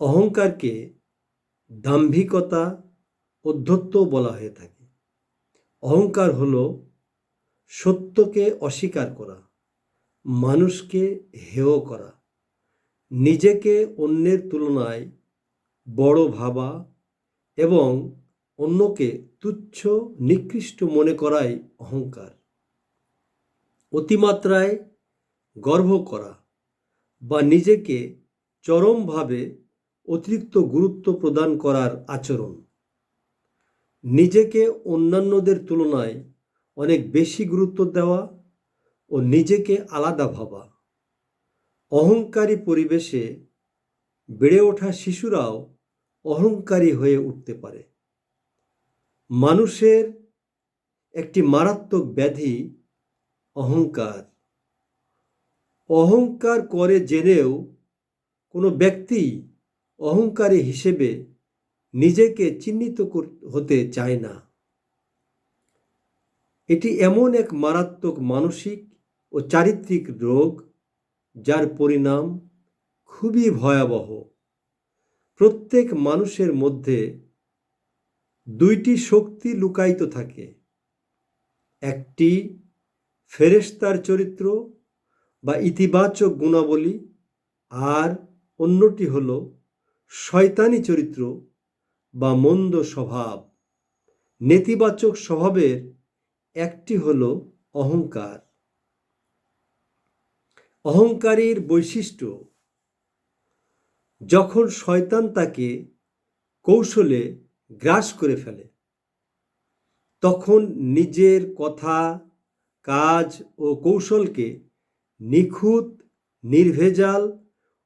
অহংকারকে দাম্ভিকতা অধ্যত্ব বলা হয়ে থাকে। অহংকার হল সত্যকে অস্বীকার করা, মানুষকে হেয় করা, নিজেকে অন্যের তুলনায় বড় ভাবা এবং অন্যকে তুচ্ছ নিকৃষ্ট মনে করাই অহংকার। অতিমাত্রায় গর্ব করা বা নিজেকে চরমভাবে অতিরিক্ত গুরুত্ব প্রদান করার আচরণ। নিজেকে অন্যান্যদের তুলনায় অনেক বেশি গুরুত্ব দেওয়া ও নিজেকে আলাদা ভাবা। অহংকারী পরিবেশে বেড়ে ওঠা শিশুরাও অহংকারী হয়ে উঠতে পারে। মানুষের একটি মারাত্মক ব্যাধি অহংকার। অহংকার করে জেনেও কোনো ব্যক্তি অহংকারী হিসেবে নিজেকে চিহ্নিত হতে চায় না। এটি এমন এক মারাত্মক মানসিক ও চারিত্রিক রোগ, যার পরিণাম খুবই ভয়াবহ। প্রত্যেক মানুষের মধ্যে দুইটি শক্তি লুকায়িত থাকে। একটি ফেরেশতার চরিত্র বা ইতিবাচক গুণাবলী, আর অন্যটি হল শয়তানি চরিত্র বা মন্দ স্বভাব। নেতিবাচক স্বভাবের একটি হল অহংকার। অহংকারীর বৈশিষ্ট্য, যখন শয়তান তাকে কৌশলে গ্রাস করে ফেলে, তখন নিজের কথা, কাজ ও কৌশলকে নিখুঁত, নির্ভেজাল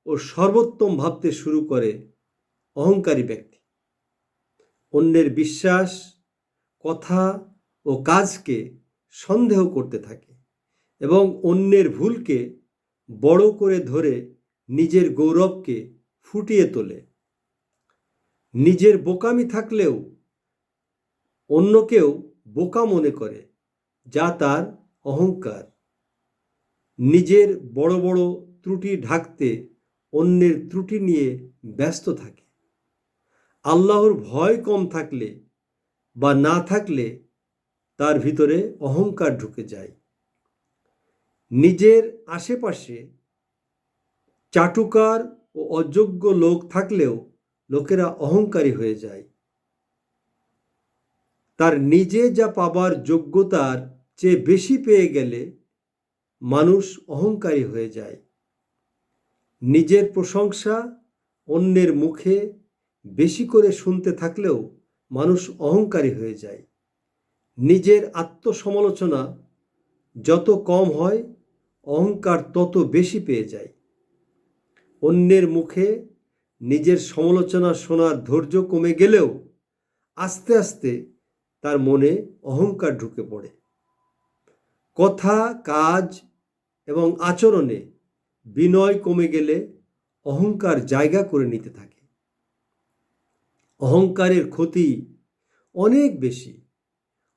ও সর্বোত্তম ভাবতে শুরু করে। অহংকারী ব্যক্তি। অন্যের বিশ্বাস, কথা ও কাজকে সন্দেহ করতে থাকে এবং অন্যের ভুলকে বড় করে ধরে নিজের গৌরবকে ফুটিয়ে তোলে। নিজের বোকামি থাকলেও অন্যকেও বোকা মনে করে, যা তার অহংকার। নিজের বড় বড় ত্রুটি ঢাকতে অন্যের ত্রুটি নিয়ে ব্যস্ত থাকে। আল্লাহর ভয় কম থাকলে বা না থাকলে তার ভিতরে অহংকার ঢুকে যায়। নিজের আশেপাশে চাটুকার ও অযোগ্য লোক থাকলেও লোকেরা অহংকারী হয়ে যায়। তার নিজে যা পাবার যোগ্যতার চেয়ে বেশি পেয়ে গেলে মানুষ অহংকারী হয়ে যায়। নিজের প্রশংসা অন্যের মুখে বেশি করে শুনতে থাকলেও মানুষ অহংকারী হয়ে যায়। নিজের আত্মসমালোচনা যত কম হয়, অহংকার তত বেশি পেয়ে যায়। অন্যের মুখে নিজের সমালোচনা শোনার ধৈর্য কমে গেলেও আস্তে আস্তে তার মনে অহংকার ঢুকে পড়ে। কথা, কাজ এবং আচরণে বিনয় কমে গেলে অহংকার জায়গা করে নিতে থাকে। অহংকারের ক্ষতি অনেক বেশি।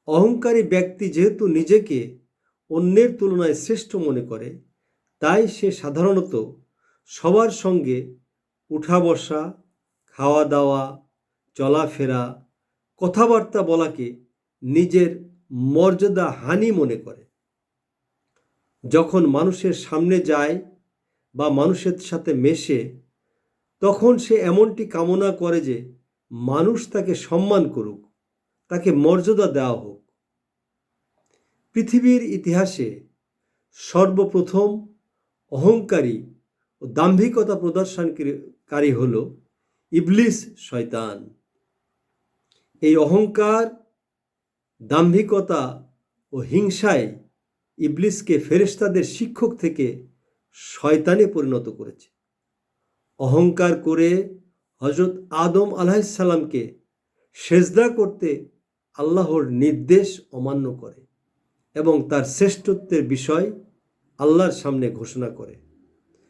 অহংকারী ব্যক্তি যেহেতু নিজেকে অন্যের তুলনায় শ্রেষ্ঠ মনে করে, তাই সে সাধারণত সবার সঙ্গে উঠা বসা খাওয়া দাওয়া চলাফেরা, কথাবার্তা বলাকে নিজের মর্যাদা হানি মনে করে। যখন মানুষের সামনে যায় বা মানুষের সাথে মেশে, তখন সে এমনটি কামনা করে যে মানুষ তাকে সম্মান করুক, তাকে মর্যাদা দেওয়া হোক। পৃথিবীর ইতিহাসে সর্বপ্রথম অহংকারী ও দাম্ভিকতা প্রদর্শনকারী হল ইবলিস শয়তান। এই অহংকার, দাম্ভিকতা ও হিংসায় ইবলিসকে ফেরেশতাদের শিক্ষক থেকে শয়তানে পরিণত করেছে। অহংকার করে হজরত আদম আলাহিসাল্লামকে সেজদা করতে আল্লাহর নির্দেশ অমান্য করে এবং তার শ্রেষ্ঠত্বের বিষয় আল্লাহর সামনে ঘোষণা করে।